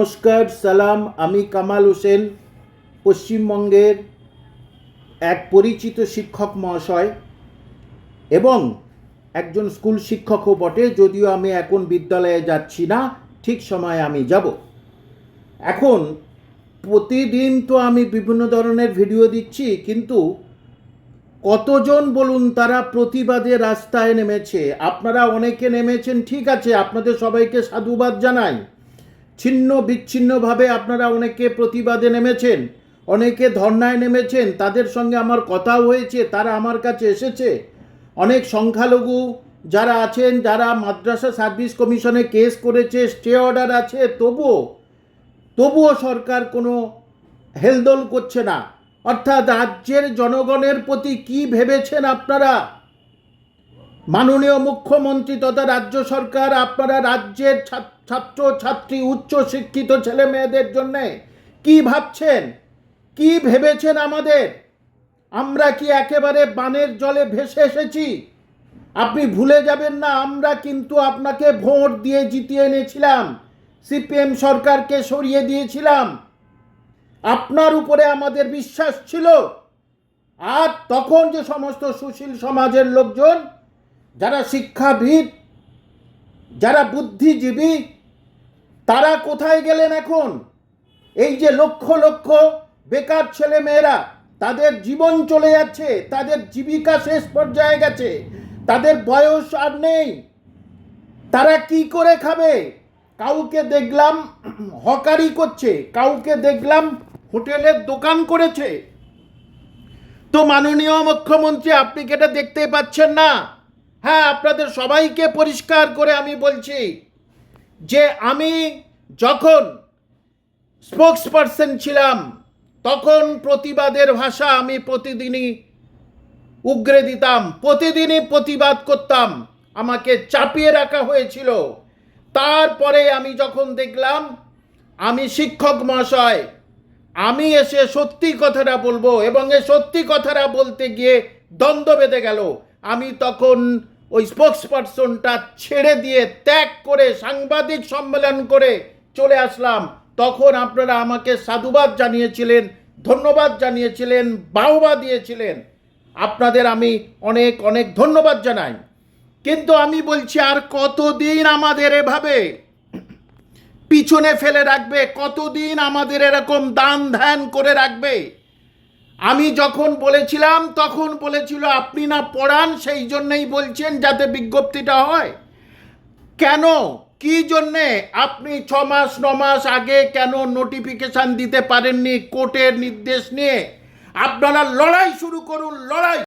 নমস্কার, সালাম, আমি কামাল হোসেন, পশ্চিমবঙ্গের এক পরিচিত শিক্ষক মহাশয় এবং একজন স্কুল শিক্ষকও বটে, যদিও আমি এখন বিদ্যালয়ে যাচ্ছি না, ঠিক সময়ে আমি যাব। এখন প্রতিদিন তো আমি বিভিন্ন ধরনের ভিডিও দিচ্ছি, কিন্তু কতজন বলুন তারা প্রতিবাদে রাস্তায় নেমেছে? আপনারা অনেকে নেমেছেন, ঠিক আছে, আপনাদের সবাইকে সাধুবাদ জানাই। ছিন্ন বিচ্ছিন্নভাবে আপনারা অনেকে প্রতিবাদে নেমেছেন, অনেকে ধর্নায় নেমেছেন, তাদের সঙ্গে আমার কথাও হয়েছে, তারা আমার কাছে এসেছে। অনেক সংখ্যালঘু যারা আছেন, যারা মাদ্রাসা সার্ভিস কমিশনে কেস করেছে, স্টে অর্ডার আছে, তবুও তবুও সরকার কোনো হেলদোল করছে না। অর্থাৎ রাজ্যের জনগণের প্রতি কি ভেবেছেন আপনারা? মাননীয় মুখ্যমন্ত্রী তথা রাজ্য সরকার, আপনারা রাজ্যের ছাত- ছাত্র, ছাত্রী, উচ্চ শিক্ষিত ছেলে মেয়েদের জন্য কি ভাবছেন? কি ভেবেছেন আমাদের? আমরা কি একেবারে বানের জলে ভেসে এসেছি? আপনি ভুলে যাবেন না, আমরা কিন্তু আপনাকে ভোট দিয়ে জিতিয়ে এনেছিলাম। সিপিএম সরকারকে সরিয়ে দিয়েছিলাম। আপনার উপরে আমাদের বিশ্বাস ছিল। আর তখন যে সমস্ত সুশীল সমাজের লোকজন যারা শিক্ষাবিদ, যারা বুদ্ধিজীবী, তারা কোথায় গেলেন এখন? এই যে লক্ষ লক্ষ বেকার ছেলে মেয়েরা তাদের জীবন চলে যাচ্ছে, তাদের জীবিকা শেষ পর্যায়ে গেছে, তাদের বয়স আর নেই। তারা কি করে খাবে? কাউকে দেখলাম হকারি করছে, কাউকে দেখলাম হোটেলের দোকান করেছে। তো মাননীয় মুখ্যমন্ত্রী, আপনি কি এটা দেখতে পাচ্ছেন না? হ্যাঁ আপনাদের সবাইকে পরিষ্কার করে আমি বলছি যে আমি যখন স্পোক্স পারসন ছিলাম, তখন প্রতিবাদের ভাষা আমি প্রতিদিনই উগরে দিতাম, প্রতিদিনই প্রতিবাদ করতাম। আমাকে চাপিয়ে রাখা হয়েছিল। তারপরে আমি যখন দেখলাম, আমি শিক্ষক মহাশয়, আমি এসে সত্যি কথাটা বলব এবং এ সত্যি কথাটা বলতে গিয়ে দ্বন্দ্ব বেঁধে গেল। আমি তখন ওই স্পোক্স পার্সনটা ছেড়ে দিয়ে ত্যাগ করে সাংবাদিক সম্মেলন করে চলে আসলাম। তখন আপনারা আমাকে সাধুবাদ জানিয়েছিলেন, ধন্যবাদ জানিয়েছিলেন, বাহবা দিয়েছিলেন। আপনাদের আমি অনেক অনেক ধন্যবাদ জানাই। কিন্তু আমি বলছি, আর কতদিন আমাদের এভাবে পিছনে ফেলে রাখবে? কতদিন আমাদের এরকম দান ধ্যান করে রাখবে? আমি যখন বলেছিলাম, তখন বলেছিল, আপনি না পড়ান, সেই জন্যই বলছেন যাতে বিজ্ঞপ্তিটা হয়। কেন? কি জন্যে? আপনি ছ মাস, ন মাস আগে কেন নোটিফিকেশান দিতে পারেননি কোর্টের নির্দেশ নিয়ে? আপনারা লড়াই শুরু করুন, লড়াই!